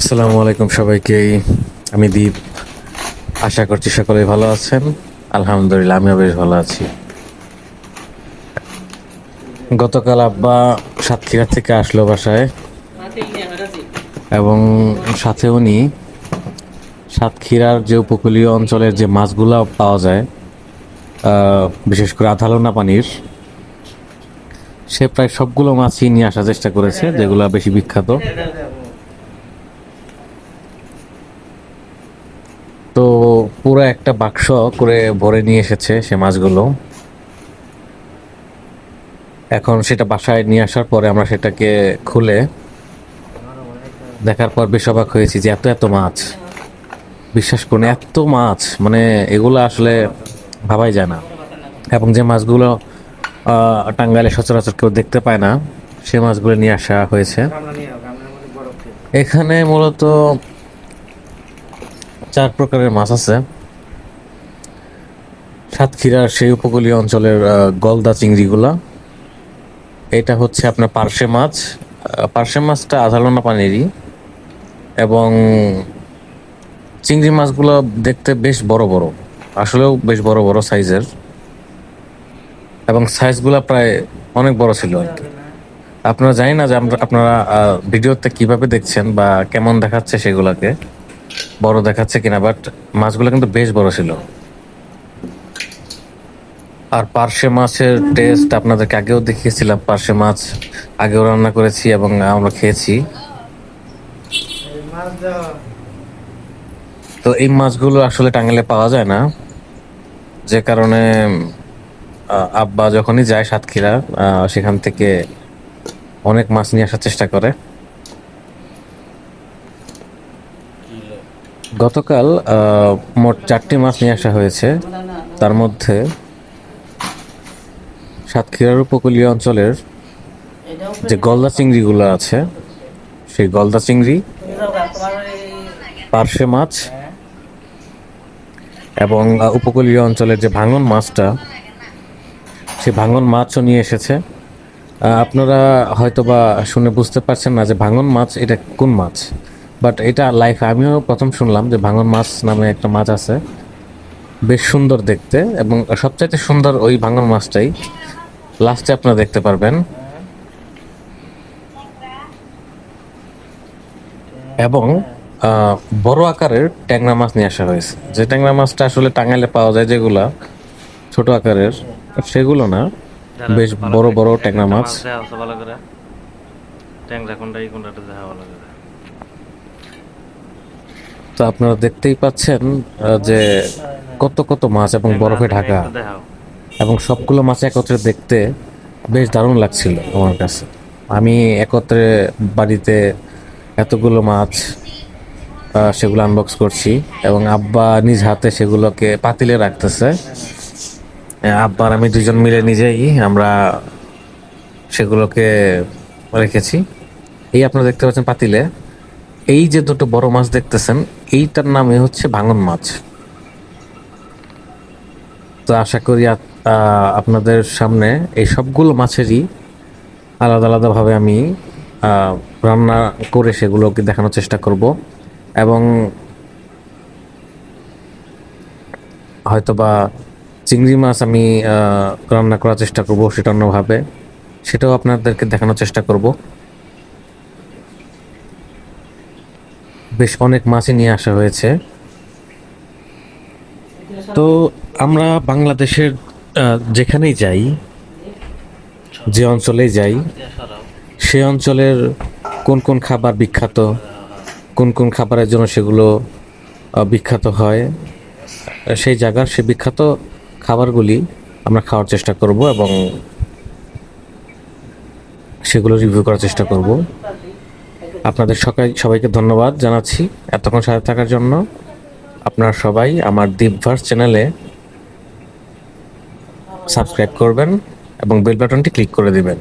আসসালামু আলাইকুম সবাইকে। আমি দীপ। আশা করছি সকলে ভালো আছেন। আলহামদুলিল্লাহ, আমিও বেশ ভালো আছি। গতকাল আব্বা সাতক্ষীরা থেকে আসলো বাসায়। এবং সাথে উনি সাতক্ষীরার যে উপকূলীয় অঞ্চলের যে মাছগুলো পাওয়া যায় বিশেষ করে আধালোনা পানির, সে প্রায় সবগুলো মাছই নিয়ে আসার চেষ্টা করেছে, যেগুলো বেশি বিখ্যাত তো পুরো একটা বাক্স করে ভরে নিয়ে এসেছে সে মাছগুলো। এখন সেটা বাসায় নিয়ে আসার পরে আমরা সেটাকে খুলে দেখার পর বেশ অবাক হয়েছি যে এত এত মাছ। বিশ্বাস করুন, এত মাছ মানে এগুলো আসলে ভাবাই যায় না। এবং যে মাছগুলো টাঙ্গাইলে সচরাচর কেউ দেখতে পায় না, সে মাছগুলো নিয়ে আসা হয়েছে। এখানে মূলত চার প্রকারের মাছ আছে। সাতক্ষীরার সেই উপকূলীয় অঞ্চলের গলদা চিংড়িগুলা। এটা হচ্ছে আপনার পার্শে মাছ। পার্শে মাছটা আধালোনা পানিরই এবং চিংড়ি মাছগুলো দেখতে বেশ বড় বড়, আসলেও বেশ বড় বড় সাইজের এবং সাইজগুলো প্রায় অনেক বড় ছিল আর কি। আপনারা জানি না যে আপনারা ভিডিওতে কীভাবে দেখছেন বা কেমন দেখাচ্ছে সেগুলোকে, বড় দেখাচ্ছে কিনা, বাট মাছগুলো কিন্তু বেশ বড় ছিল। আর পার্শে মাছের টেস্ট আপনাদেরকে আগেও দেখিয়েছিলাম, পার্শে মাছ আগেও রান্না করেছি এবং আমরা খেয়েছি। তো এই মাছগুলো আসলে টাঙ্গাইলে পাওয়া যায় না। যে কারণে আব্বা যখনই যায় সাতক্ষীরা সেখান থেকে অনেক মাছ নিয়ে আসার চেষ্টা করে। গতকাল মোট চারটি মাছ নিয়ে আসা হয়েছে। তার মধ্যে সাতক্ষীরার উপকূলীয় অঞ্চলের যে গলদা চিংড়িগুলো আছে, সেই গলদা চিংড়ি, পার্শে মাছ, এবং উপকূলীয় অঞ্চলের যে ভাঙন মাছটা, সেই ভাঙন মাছও নিয়ে এসেছে। আপনারা হয়তোবা শুনে বুঝতে পারছেন না যে ভাঙন মাছ এটা কোন মাছ? বাট এটা লাইফ, আমিও প্রথম শুনলাম যে ভাঙন মাছ নামে একটা মাছ আছে। বেশ সুন্দর দেখতে, এবং সবচাইতে সুন্দর ওই ভাঙন মাছটাই লাস্টে আপনারা দেখতে পারবেন। এবং বড় আকারের ট্যাংরা মাছ নিয়ে আসা হয়েছে। যে ট্যাংরা মাছটা আসলে টাঙ্গাইলে পাওয়া যায় যেগুলা ছোট আকারের সেগুলো না বেশ বড় বড় ট্যাংরা মাছ তো আপনারা দেখতেই পাচ্ছেন যে কত কত মাছ এবং বরফে ঢাকা। দেখাও। এবং সবগুলো মাছ একত্রে দেখতে বেশ দারুণ লাগছিল আমার কাছে। আমি একত্রে বাড়িতে এতগুলো মাছ সেগুলো আনবক্স করছি এবং আব্বা নিজ হাতে সেগুলোকে পাতিলে রাখতেছে। আব্বার আমি দুজন মিলে নিজেই আমরা সেগুলোকে রেখেছি। এই আপনারা দেখতে পাচ্ছেন পাতিলে। এই যে দুটো বড় মাছ দেখতেছেন এইটার নামে হচ্ছে ভাঙন মাছ। তো আশা করি আ- আহ, আপনাদের সামনে এই সবগুলো মাছেরই আলাদা আলাদাভাবে আমি রান্না করে সেগুলোকে দেখানোর চেষ্টা করব এবং হয়তোবা চিংড়ি মাছ আমি রান্না করার চেষ্টা করব সেটা অন্যভাবে। সেটাও আপনাদেরকে দেখানোর চেষ্টা করব। বেশ অনেক মাছই নিয়ে আসা হয়েছে। তো আমরা বাংলাদেশের যেখানেই যাই, যে অঞ্চলেই যাই, সে অঞ্চলের কোন কোন খাবার বিখ্যাত, কোন কোন খাবারের জন্য সেগুলো বিখ্যাত হয়, সেই জায়গার সে বিখ্যাত খাবারগুলি আমরা খাওয়ার চেষ্টা করব এবং সেগুলো রিভিউ করার চেষ্টা করব। আপনাদের সকাল, সবাইকে ধন্যবাদ জানাচ্ছি এতক্ষণ সাথে থাকার জন্য। আপনারা সবাই আমার দীপভার্স চ্যানেলে সাবস্ক্রাইব করবেন এবং বেল বাটনটি ক্লিক করে দিবেন।